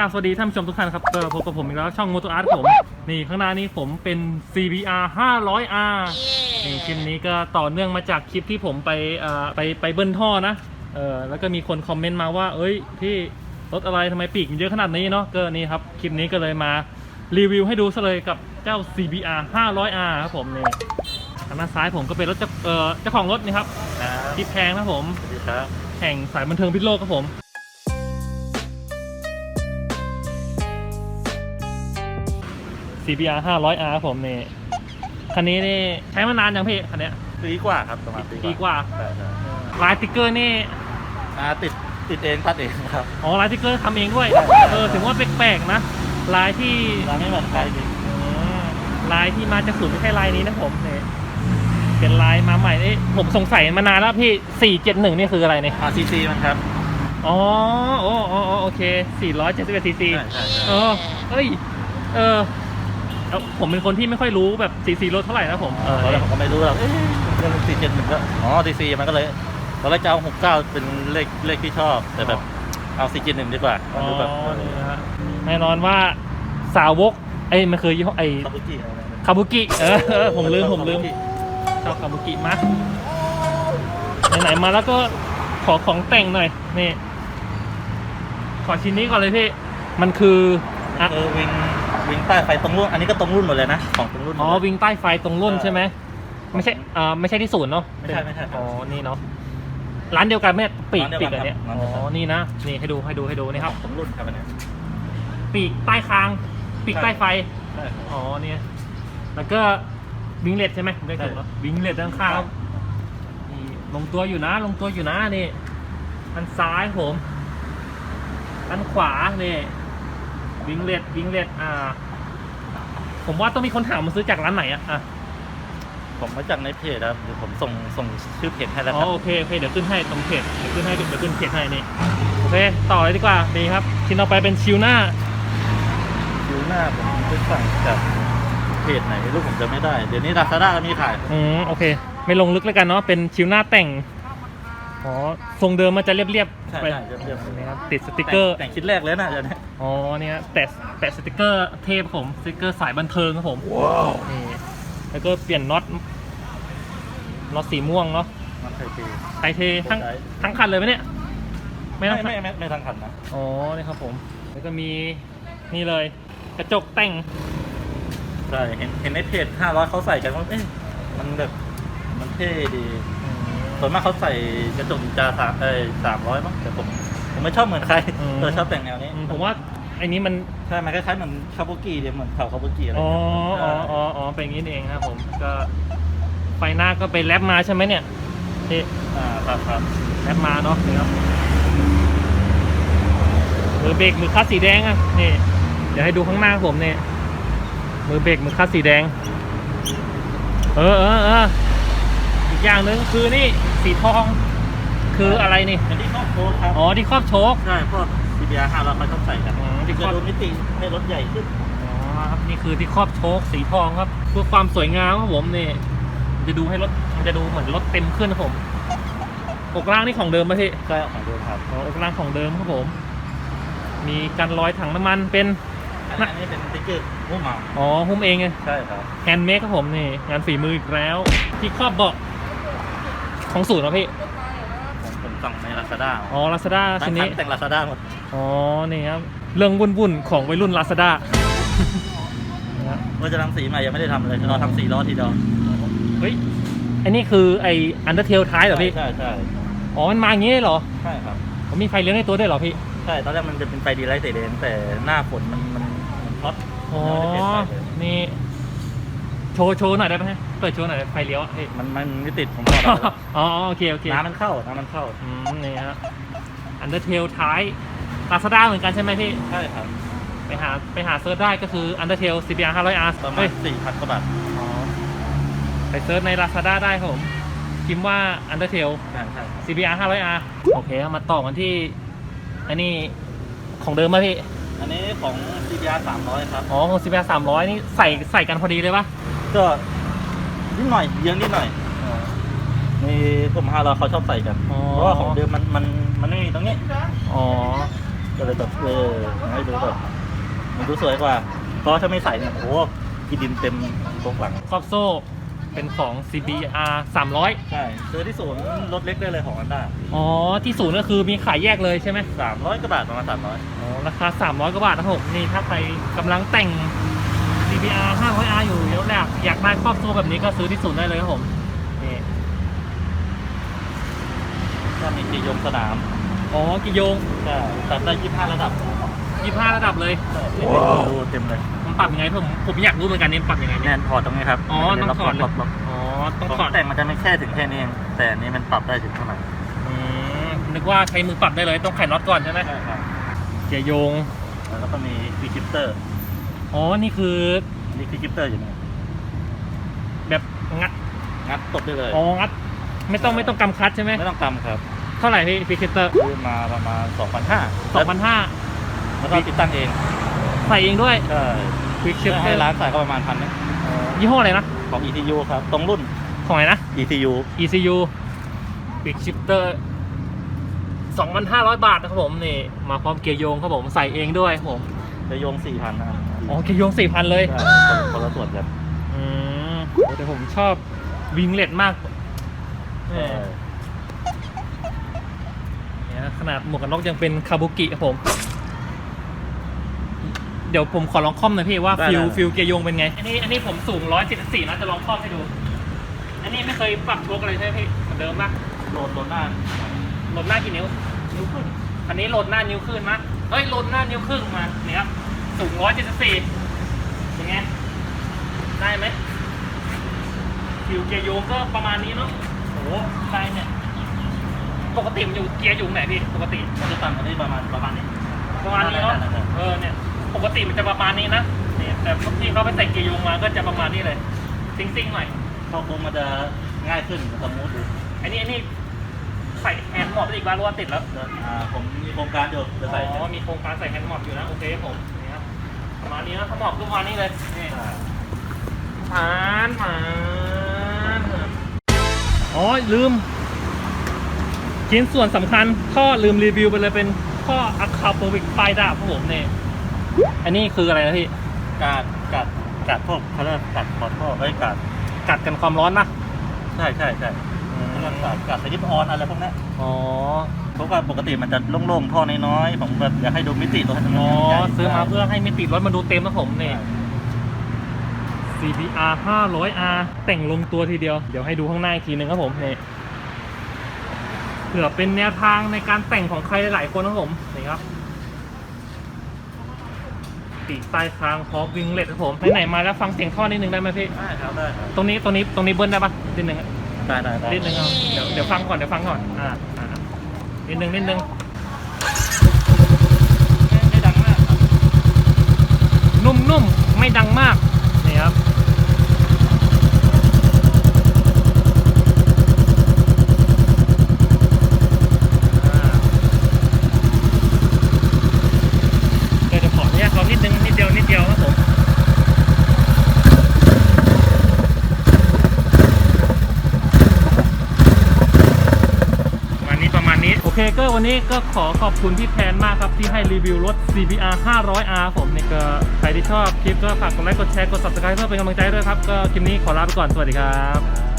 โอเคครับกรารสวัสดีท่านผู้ชมทุกท่านครับก็พบกับผมอีกแล้วช่อง Moto Art ผม นี่ข้างหน้านี้ผมเป็น CBR 500R นี่คลิปนี้ก็ต่อเนื่องมาจากคลิปที่ผมไปเอ่อไปไปเบิ้ลท่อนะเออแล้วก็มีคนคอมเมนต์มาว่า เอ้ยพี่รถอะไรทำไมปีกมันเยอะขนาดนี้เนาะก็นี่ครับคลิปนี้ก็เลยมารีวิวให้ดูซะเลยกับเจ้า CBR 500R ครับผมนี่ทางด้านซ้ายผมก็เป็นรถเจ้าเอ่อเจ้าของรถนี่ครับครับทิพแพงนะผมสวัสดีครับแห่งสายบันเทิงพิษโลกครับผม CBR 500R ครับผมนี่คันนี้นี่ใช้มานานยังพี่คันเนี้ยปีกว่าครับประมาณปีกว่าใช่ใช่ลายสติ๊กเกอร์นี่อ่าติดติดเองพัดเองครับอ๋อลายสติ๊กเกอร์ทำเองด้วยเออถึงว่าแปลกๆนะลายที่ ร้านไม่เหมือนใครจริงอืมลายที่มาจากศูนย์ไม่ใช่ลายนี้นะผมนี่เป็นลายมาใหม่นี่ผมสงสัยมานานแล้วพี่471นี่คืออะไรเนี่ยอาซีซีมันครับอ๋อโอ้โอ้โอ้โอเค471 cc ใช่ใช่เออเอ้ย เออ เอ้าผมเป็นคนที่ไม่ค่อยรู้แบบซีซีรถเท่าไหร่นะผมเออตอนแรกผมก็ไม่รู้หรอกเอ๊ะเรื่องสี่เจ็ดหนึ่งก็อ๋อซีซีมันก็เลยตอนแรกจะเอาหกเก้าเป็นเลขเลขที่ชอบ แต่แบบเอาสี่เจ็ดหนึ่งดีกว่าอ๋อดูแบบนี่นะฮะแน่นอนว่าสาวกเอ้ยมันคือยี่ห้อไอ้คาบุกิอะไรนะคาบุกิเออเออผมลืมผมลืม ชอบคาบุกิมากไหนๆมาแล้วก็ขอของแต่งหน่อยนี่ขอชิ้นนี้ก่อนเลยพี่ มันคืออะเออวิง วิงใต้ไฟตรงรุ่น อันนี้ก็ตรงรุ่นหมดเลยนะของตรงรุ่นหมดอ๋อเลย วิ่งใต้ไฟตรงรุ่นใช่ไหมไม่ใช่อ่าไม่ใช่ที่ศูนย์เนาะไม่ใช่ไม่ใช่ครับอ๋อนี่เนาะร้านเดียวกันไหมปีกร้านเดีปียกวกัอันนเนี้ยครับอ๋ร้านเดียวกัอนนี่นะนี่ให้ดูให้ดูให้ดูนี่ครับตรงรุ่นครับอันนี้ปีกใต้คาง ปีกใต้ไฟใช่ครับอ๋อเนี่ยแล้วก็วิงเลดใช่ไหมผมได้ถูกแล้ววิงเลดด้านข้างครับนี่ลงตัวอยู่นะ ลงตัวอยู่นะนี่อันซ้ายผมอันขวานี่ วิงเลดวิงเลดอ่า ผมว่าต้องมีคนถามมาซื้อจากร้านไหนอะอะผมมาจากในเพจครับเดี๋ยวผมส่งส่งชื่อเพจให้แล้วอ๋คอรับโอเคโอเคเดี๋ยวขึ้นให้ตรงเพจเดี๋ยวขึ้นให้เดี๋ยวขึ้นเพจให้นี่โอเค ต่อเลยดีกว่าดีครับ ชิ้นต่อไปเป็นชิวหน้าคิวหน้าผมไปสั่งจากเพจไหนไม่รู้ผมจะไม่ได้ เดี๋ยวนี้ลาซาด้าก็มีขาย อืมโอเค ไม่ลงลึกแล้วกันเนาะเป็นชิวหน้าแต่งอ๋อทรงเดิมมันจะเรียบๆใช่ไปใช่เรียบๆนี่ครับติดสติกเกอร์ แต่งชิ้นแรกเลยนะเดี๋ยวนี้ อ๋อเนี่ยแปะแปะสติกเกอร์เทปผมสติกเกอร์สายบันเทิงครับผมว้าวนี่แล้วก็เปลี่ยนน็อตน็อตสีม่วงเนาะมันไทยทีไทยเททั้งใช่ทั้งคันเลยไหมเนี่ยไม่ไม่ต้องไม่ไม่ไม่ทันขันนะอ๋อนี่ครับผม แล้วก็มีนี่เลย กระจกแต่งใช่เห็นเห็นในเพจ500เขาใส่กันว่าเอ๊ะมันแบบมันเท่ดีอืมส่วนมากเขาใส่กระจกนินจาสามเอ้ยสามร้อยมั้งแต่ผม ผมไม่ชอบเหมือนใครอืม เออชอบแต่งแนวนี้อืมผมว่าไอ้นี้มัน ใช่มันคล้ายๆเหมือนคาบุกิเดียวเหมือนเขาคาบุกิอะไรอ๋อเงี้ยอ๋ออ๋ออ๋อเป็นอย่างนี้เองครับผม ก็ไฟหน้าก็ไปแลบมาใช่ไหมเนี่ยที่อ่าครับครับแลบมาเนาะนี่ครับมือเบรกมือคัดสีแดงอะ นี่ เดี๋ยวให้ดูข้างหน้าผมเนี่ย มือเบรกมือคัดสีแดง เออเออเอออีกอย่างหนึ่งคือนี่สีทอง คืออะไรนี่เป็นที่ครอบโชว์ครับอ๋อที่ครอบโชค ใช่พวก CBR 5เราเขาชอบใส่กันอ๋อที่ครจะอบดูมิติให้รถใหญ่ขึ้นอ๋อครับนี่คือที่ครอบโชคสีทองครับ เพื่อความสวยงามครับผมนี่มันจะดูให้รถมันจะดูเหมือนรถเต็มขึ้นครับผมอกล่างนี่ของเดิมไหมพี่ใช่ของเดิมครับอ๋ออกล่างของเดิมครับผม มีกันรอยถังน้ำมันเป็น อันนี้เป็นสติ๊กเกอร์หุ้มมาอ๋อหุ้มเองไง ใช่ครับแฮนด์เมดครับผมนี่ งานฝีมืออีกแล้ว ที่ครอบเบาะของศูนย์เหรอพี่ผมผม สั่งในลาซาด้าอ๋อลาซาด้าทั้ชิ้งนนี้แต่งลาซาด้าหมด อ๋อ นี่ครับ เรื่องวุ่นๆ ของวัยรุ่นลาซาด้าว่าจะทำสีใหม่ยังไม่ได้ทำเลยรอทำสีล้อทีเดียวเฮ้ย อันนี้คือไออันเดอร์เทลท้ายเหรอพี่ ใช่ใช่อ๋อ มันมาอย่างนี้เลยเหรอใช่ครับ ผมมีไฟเลี้ยงในตัวด้วยเหรอพี่ ใช่ตอนแรกมันจะเป็นไฟดีไลท์สีแดงแต่หน้าฝนมันมันมันฮอตอ๋อมัน ว์โชว์หน่อยได้ไหมเปิดโชว์หน่อยไฟเลี้ยวอะพี่มันมันไม่ติดผมบอกแล้วอ๋อโอเคโอเคน้ำมันเข้าน้ำมันเข้าอืมนี่ฮะอันเดอร์เทลท้ายลาซาด้าเหมือนกันใช่ไหมพี่ ใช่ครับไปหาไปหาเซิร์ชได้ก็คือ Undertale CBR 500R ประมาเฮ้ณยสี่พันกว่าบาทอ๋อไปเซิร์ชใน Lazada ได้ครับผมพิมพ์ว่า Undertale ใช่ใช่ครับ CBR 500R โอเคครับมาต่อกันที่ อันนี้ของเดิมไหมพี่ อันนี้ของ CBR 300 ครับ อ๋อของ CBR 300 นี่ใส่ใส่กันพอดีเลยปะ ก็นิดหน่อยเยอะนิดหน่อยนี่ผม500เขาชอบใส่กันอ๋อ เพราะว่าของเดิมมันมันมันไม่มีตรงนี้ออ๋อ ก็เลยแบบเออให้ดูแบบมันดูสวยกว่า เพราะถ้าไม่ใส่เนี่ยโอ้โหกินดินเต็มตรงหลังครอบโซ่เป็นของ CBR 300 ใช่ซื้อที่ศูนย์รถเล็กได้เลยของอันด้าอ๋อ ที่ศูนย์ก็คือมีขายแยกเลยใช่ไหมสามร้อยกว่าบาทประมาณสามร้อยอ๋อ ราคา 300กว่าบาทนะครับผมนี่ถ้าใครกำลังแต่ง CBR 500R อยู่แล้วแหละอยากได้ครอบโซ่แบบนี้ก็ซื้อที่ศูนย์ได้เลยครับผมนี่ก็มีกียงสนาม อ๋อกิโยงใช่ตัดได้ยี่ห้าระดับ 25 ระดับเลยดูเต็มเลยมันปรับยังไงผมผมอยากรู้เหมือนกันนี่ปรับยังไงแนเนี่ยนถอดตรงนี้ครับอ๋อต้องถอดเลยล็อกล็อกอ๋อต้องล็อกถอดแต่งมันจะไม่แค่ถึงแค่นี้เองแต่อันนี้มันปรับได้ถึงเท่าไหร่อืมนึกว่าใช้มือปรับได้เลยต้องไขน็อตก่อนใช่ไหมใช่ครับเกียร์โยงแล้วก็มีวีคิปเตอร์ อ๋อ นี่คือนี่วีคิปเตอร์อยู่นี่แบบงัดงัดตบได้เลย อ๋อ งัด ไม่ต้องไม่ต้องกำคัดใช่ไหมไม่ต้องกำครับ เท่าไหร่พี่ฟิกเตอร์ซื้อมาประมาณ2,500สองพันห้าแล้วก็ติดตั้งเอง ใส่เองด้วยใช่ควิกชิปให้ร้านใส่ก็ประมาณพันนึงยี่ห้ออะไรนะ ของ ETU ครับ ตรงรุ่น ของไหนนะ ETU ECU Big Shifter 2,500 บาทนะครับผมนี่ มาพร้อมเกียร์โยงครับผม ใส่เองด้วยครับผม จะโยง4,000นะครับอ๋อเกียร์โยง4,000เลยใช่คนคนละส่วนกันอืมแต่ผมชอบวิงเล็ตมากแหม่เนี่ยขนาดหมวกกันน็อกยังเป็นคาบุกิครับผม เดี๋ยวผมขอลองคล่อมหน่อยพี่ว่าฟิลฟิลเกียร์โยงเป็นไง อันนี้อันนี้ผมสูง 174นะจะลองคล่อมให้ดู อันนี้ไม่เคยปรับโชกอะไรใช่ไหมพี่เหมือนเดิมปะโหลดโหลดหน้าโหลดหน้ากี่นิ้ว นิ้วครึ่งอันนี้โหลดหน้านิ้วครึ่งมา เฮ้ยโหลดหน้านิ้วครึ่งมาเนี่ยครับสูง174เป็นไงได้ไหมฟิวเกียร์โยงก็ประมาณนี้เนาะโอ้โหได้เนี่ยปกติมันอยู่เกียร์อยู่ไหนพี่ปกติมันจะต่ำกว่านี้ประมาณประมาณนี้ประมาณนี้เนาะได้ได้ได้เออเนี่ยปกติมันจะประมาณนี้นะนี่แต่ที่เขาไปใส่เกียร์โยงมาก็จะประมาณนี้เลยซิงซิงๆหน่อยเข้าโค้งมันจะง่ายขึ้นสมูทดูอันนี้อันนี้ ใส่แฮนด์มอดได้อีกบ้างหรือว่าติดแล้วอ่าผมมีโครงการอยู่จะใส่อ๋อมีโครงการใส่แฮนด์มอดอยู่นะโอเคครับผมนี่ครับประมาณนี้นะถ้าหมอบก็ประมาณนี้เลยนี่อ่าผ่านผ่านอ๋อลืมชิ้นส่วนสำคัญข้อลืมรีวิวไปเลยเป็นข้ออะคาโปวิกปลายดาบของผมเนี่ยอันนี้คืออะไรนะพี่การกัดกัดพวกเขาเรียกกัดขอโทษไอ้ยกัดกัดกันความร้อนนะใช่ใช่ใช่ เขาเรียกกัดกัดสลิปออนอะไรพวกเนี้ยอ๋อเพราะว่าปกติมันจะโล่งๆท่อน้อยๆผมแบบอยากให้ดูมิติรถให้มันอ๋อใหญ่ซื้อมาเพื่อให้มิติรถมันดูเต็มนะผมเนี่ย CBR 500R แต่งลงตัวทีเดียว เดี๋ยวให้ดูข้างหน้าอีกทีหนึ่งครับผมนี่เผื่อเป็นแนวทางในการแต่งของใครหลายๆคนนะครับผมนี่ครับปีกใต้คางพร้อมวิงเล็ตครับผมไหนๆมาแล้วฟังเสียงท่อนิดนึงได้ไหมพี่ ได้ครับได้ครับตรงนี้ตรงนี้ตรงนี้เบิ้ลได้ปะนิดนึงอะ ได้ได้ได้นิดนึงเอาเดี๋ยวเดี๋ยวฟังก่อนเดี๋ยวฟังก่อนอ่าอ่านิดนึงนิดนึงไม่ดังมากครับนุ่มๆไม่ดังมากนี่ครับ อ่าเดี๋ยวจะขออนุญาตเขานิดนึง นิดเดียว นิดเดียวครับผม ประมาณนี้ประมาณนี้ โอเค ก็วันนี้ก็ขอขอบคุณพี่แพนมากครับที่ให้รีวิวรถ CBR 500R ผมเนี่ก็ใครที่ชอบคลิปก็ฝากกดไลค์กดแชร์กด subscribe เพื่อเป็นกำลังใจด้วยครับ ก็คลิปนี้ขอลาไปก่อน สวัสดีครับ